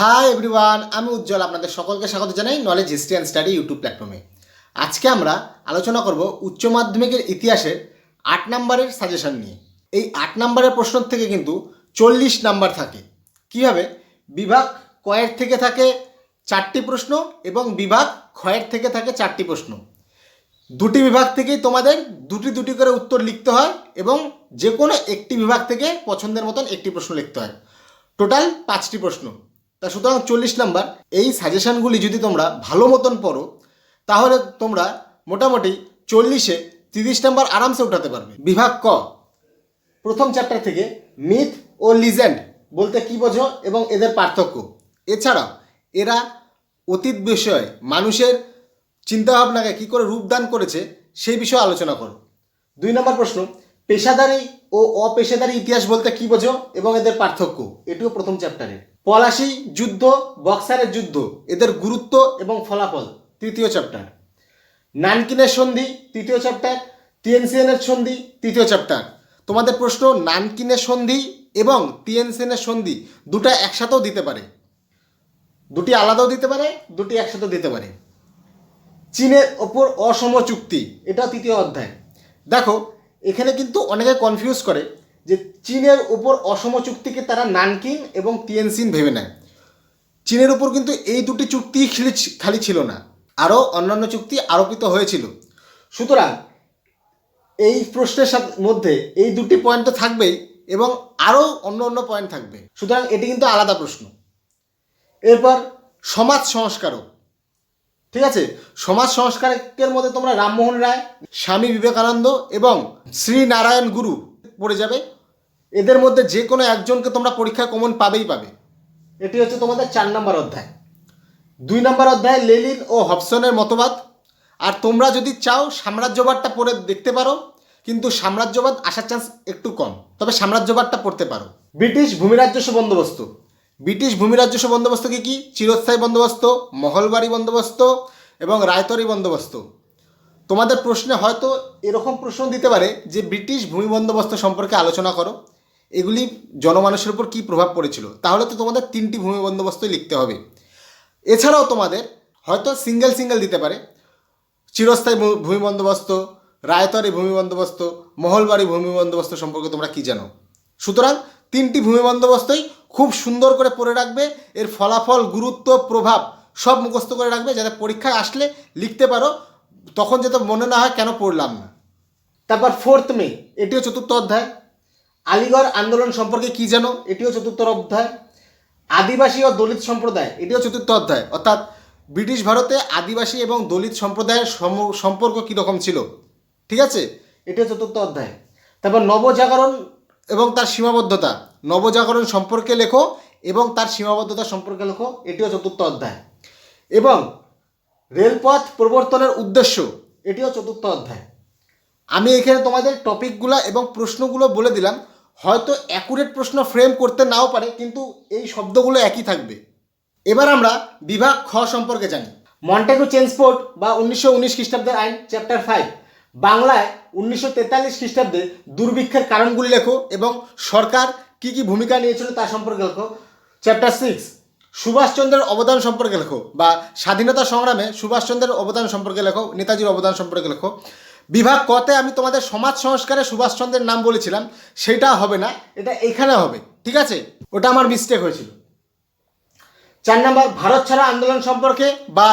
Hi everyone আমি উজ্জ্বল, আপনাদের সকলকে স্বাগত জানাই knowledge history and study YouTube প্ল্যাটফর্মে আজকে আমরা আলোচনা করব উচ্চ মাধ্যমিকের ইতিহাসের আট নম্বরের সাজেশন নিয়ে। এই আট নম্বরের প্রশ্ন থেকে কিন্তু চল্লিশ নাম্বার থাকে। কীভাবে? বিভাগ কয়ের থেকে থাকে চারটি প্রশ্ন এবং বিভাগ ক্ষয়ের থেকে থাকে চারটি প্রশ্ন। দুটি বিভাগ থেকেই তোমাদের দুটি দুটি করে উত্তর লিখতে হয় এবং যে কোনো একটি বিভাগ থেকে পছন্দের মতন একটি প্রশ্ন লিখতে হয়। টোটাল পাঁচটি প্রশ্ন। তা সুতরাং চল্লিশ নাম্বার, এই সাজেশনগুলি যদি তোমরা ভালো মতন পড়ো, তাহলে তোমরা মোটামুটি চল্লিশে তিরিশ নাম্বার আরামসে উঠাতে পারবে। বিভাগ ক, প্রথম চ্যাপ্টার থেকে মিথ ও লিজেন্ড বলতে কি বোঝো এবং এদের পার্থক্য। এছাড়াও, এরা অতীত বিষয়ে মানুষের চিন্তাভাবনাকে কী করে রূপদান করেছে সেই বিষয়ে আলোচনা করো। দুই নম্বর প্রশ্ন, পেশাদারি ও অপেশাদারি ইতিহাস বলতে কি বোঝো? এবং এদের পার্থক্য। এটিও প্রথম চ্যাপ্টারে পলাশি যুদ্ধ, বক্সারের যুদ্ধ, এদের গুরুত্ব এবং ফলাফল, তৃতীয় চ্যাপ্টার নানকিনের সন্ধি, তৃতীয় চ্যাপ্টার টিএনসিএনের সন্ধি, তৃতীয় চ্যাপ্টার তোমাদের প্রশ্ন, নানকিনের সন্ধি এবং টিএনসিএনের সন্ধি দুটা একসাথেও দিতে পারে? দুটি আলাদাও দিতে পারে, দুটি একসাথেও দিতে পারে। চীনের ওপর অসম চুক্তি এটা তৃতীয় অধ্যায়। দেখো এখানে কিন্তু অনেকে কনফিউজ করে যে চীনের উপর অসম চুক্তিকে তারা নানকিন এবং টিএনসিন ভেবে নেয়। চীনের উপর কিন্তু এই দুটি চুক্তি খালি ছিল না, আরও অন্যান্য চুক্তি আরোপিত হয়েছিল। সুতরাং এই প্রশ্নের মধ্যে এই দুটি পয়েন্ট তো থাকবেই এবং আরও অন্য অন্য পয়েন্ট থাকবে। সুতরাং এটি কিন্তু আলাদা প্রশ্ন। এরপর সমাজ সংস্কারক। ঠিক আছে? সমাজ সংস্কারকের মধ্যে তোমরা রামমোহন রায়, স্বামী বিবেকানন্দ এবং শ্রী নারায়ণ গুরু পড়ে যাবে। এদের মধ্যে যে কোনো একজনকে তোমরা পরীক্ষায় কমন পাবেই পাবে। এটি হচ্ছে তোমাদের চার নম্বর অধ্যায়। দুই নম্বর অধ্যায় লেলিন ও হবসনের মতবাদ। আর তোমরা যদি চাও সাম্রাজ্যবাদটা পড়ে দেখতে পারো, কিন্তু সাম্রাজ্যবাদ আসার চান্স একটু কম। তবে সাম্রাজ্যবাদটা পড়তে পারো। ব্রিটিশ ভূমিরাজ্যস্ব বন্দোবস্ত ব্রিটিশ ভূমিরাজ্যস্ব বন্দোবস্ত কী? কী চিরস্থায়ী বন্দোবস্ত, মহলবাড়ি বন্দোবস্ত এবং রায়তরি বন্দোবস্ত। তোমাদের প্রশ্নে হয়তো এরকম প্রশ্ন দিতে পারে যে ব্রিটিশ ভূমি বন্দোবস্ত সম্পর্কে আলোচনা করো। এগুলি জনমানুষের উপর কী প্রভাব পড়েছিল? তাহলে তো তোমাদের তিনটি ভূমি বন্দোবস্তই লিখতে হবে। এছাড়াও তোমাদের হয়তো সিঙ্গেল সিঙ্গেল দিতে পারে। চিরস্থায়ী ভূমি বন্দোবস্ত, রায়তরি ভূমি বন্দোবস্ত, মহলবাড়ি ভূমি বন্দোবস্ত সম্পর্কে তোমরা কি জানো? সুতরাং তিনটি ভূমি বন্দোবস্তই খুব সুন্দর করে পড়ে রাখবে। এর ফলাফল, গুরুত্ব, প্রভাব সব মুখস্থ করে রাখবে। যাতে পরীক্ষায় আসলে লিখতে পারো। তখন যাতে মনে না হয় কেন পড়লাম না। তারপর ফোর্থ মে, এটিও চতুর্থ অধ্যায়। আলিগড় আন্দোলন সম্পর্কে কি জানো? এটিও চতুর্থ অধ্যায়। আদিবাসী ও দলিত সম্প্রদায়, এটিও চতুর্থ অধ্যায়। অর্থাৎ ব্রিটিশ ভারতে আদিবাসী এবং দলিত সম্প্রদায়ের সম- সম্পর্ক কীরকম ছিল? ঠিক আছে? এটিও চতুর্থ অধ্যায়। তারপর নবজাগরণ এবং তার সীমাবদ্ধতা। নবজাগরণ সম্পর্কে লেখো এবং তার সীমাবদ্ধতা সম্পর্কে লেখো, এটিও চতুর্থ অধ্যায়। এবং রেলপথ প্রবর্তনের উদ্দেশ্য, এটিও চতুর্থ অধ্যায়। আমি এখানে তোমাদের টপিকগুলো এবং প্রশ্নগুলো বলে দিলাম, হয়তো অ্যাকুরেট প্রশ্ন ফ্রেম করতে নাও পারে, কিন্তু এই শব্দগুলো একই থাকবে। এবার আমরা বিভাগ খ সম্পর্কে জানি। মন্টেগো চেন্সপোর্ট বা উনিশশো উনিশ খ্রিস্টাব্দের আইন চ্যাপ্টার ফাইভ বাংলায় উনিশশো তেতাল্লিশ খ্রিস্টাব্দে দুর্ভিক্ষের কারণগুলি লেখো এবং সরকার কি কি ভূমিকা নিয়েছিল তা সম্পর্কে লেখো। চ্যাপ্টার সিক্স সুভাষচন্দ্রের অবদান সম্পর্কে লেখো বা স্বাধীনতা সংগ্রামে সুভাষচন্দ্রের অবদান সম্পর্কে লেখো, নেতাজির অবদান সম্পর্কে লেখো। বিভাগ কতে আমি তোমাদের সমাজ সংস্কারে সুভাষচন্দ্রের নাম বলেছিলাম, সেটা হবে না, এটা এখানে হবে, ঠিক আছে? ওটা আমার মিস্টেক হয়েছিল। চার নম্বর, ভারত ছাড়া আন্দোলন সম্পর্কে বা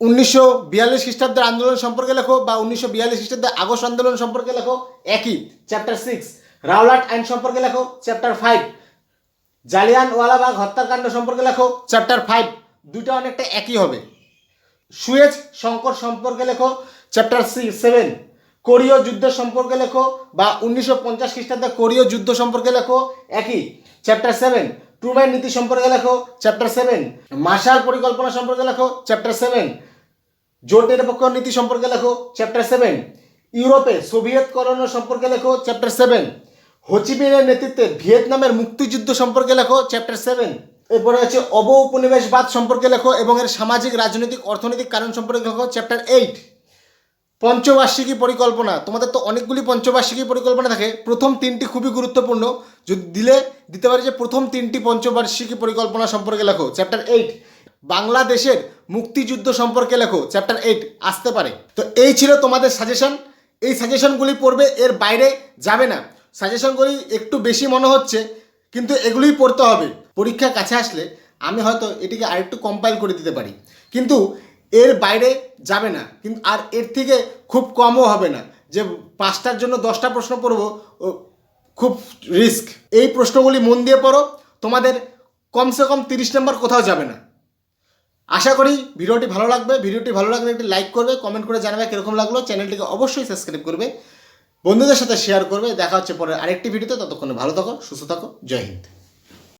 উনিশশো বিয়াল্লিশ খ্রিস্টাব্দের আন্দোলন সম্পর্কে লেখো বা উনিশশো বিয়াল্লিশ খ্রিস্টাব্দের আগস্ট আন্দোলন সম্পর্কে লেখো, একই। চ্যাপ্টার সিক্স রাওলাট আইন সম্পর্কে লেখো চ্যাপ্টার ফাইভ জালিয়ান ওয়ালাবাগ হত্যাকাণ্ড সম্পর্কে লেখো চ্যাপ্টার ফাইভ দুইটা অনেকটা একই হবে। সুয়েজ সংকট সম্পর্কে লেখো চ্যাপ্টার সি সেভেন কোরীয় যুদ্ধ সম্পর্কে লেখো, বা উনিশশো পঞ্চাশ খ্রিস্টাব্দে কোরীয় যুদ্ধ সম্পর্কে লেখো, একই। চ্যাপ্টার সেভেন ট্রুম্যান নীতি সম্পর্কে লেখো চ্যাপ্টার সেভেন মার্শাল পরিকল্পনা সম্পর্কে লেখো চ্যাপ্টার সেভেন জোট নিরপেক্ষ নীতি সম্পর্কে লেখো চ্যাপ্টার সেভেন ইউরোপে সোভিয়েত সোভিয়েতকরণ সম্পর্কে লেখো চ্যাপ্টার সেভেন হোচিমিনের নেতৃত্বে ভিয়েতনামের মুক্তিযুদ্ধ সম্পর্কে লেখো চ্যাপ্টার সেভেন এরপরে হচ্ছে অব উপনিবেশবাদ সম্পর্কে লেখো এবং এর সামাজিক, রাজনৈতিক, অর্থনৈতিক কারণ সম্পর্কে লেখো চ্যাপ্টার এইট পঞ্চবার্ষিকী পরিকল্পনা। তোমাদের তো অনেকগুলি পঞ্চবার্ষিকী পরিকল্পনা থাকে। প্রথম তিনটি খুবই গুরুত্বপূর্ণ। যদি দিলে, দিতে পারি যে প্রথম তিনটি পঞ্চবার্ষিকী পরিকল্পনা সম্পর্কে লেখো চ্যাপ্টার এইট বাংলাদেশের মুক্তিযুদ্ধ সম্পর্কে লেখো চ্যাপ্টার এইট আসতে পারে। তো এই ছিল তোমাদের সাজেশন এই সাজেশনগুলি পড়বে, এর বাইরে যাবে না। সাজেশনগুলি একটু বেশি মনে হচ্ছে, কিন্তু এগুলোই পড়তে হবে। পরীক্ষা কাছে আসলে আমি হয়তো এটিকে আরেকটু কম্পাইল করে দিতে পারি। কিন্তু এর বাইরে যাবে না। কিন্তু আর এর থেকে খুব কমও হবে না। যে পাঁচটার জন্য দশটা প্রশ্ন পড়ব খুব রিস্ক এই প্রশ্নগুলি মন দিয়ে পড়ো। তোমাদের কমসে কম তিরিশ নম্বর কোথাও যাবে না। আশা করি ভিডিওটি ভালো লাগবে। ভিডিওটি ভালো লাগলে একটি লাইক করবে কমেন্ট করে জানাবে কীরকম লাগল। চ্যানেলটিকে অবশ্যই সাবস্ক্রাইব করবে। বন্ধুদের সাথে শেয়ার করবে। দেখা হচ্ছে পরে আরেকটি ভিডিওতে ততক্ষণে ভালো থাকো, সুস্থ থাকো। জয় হিন্দ।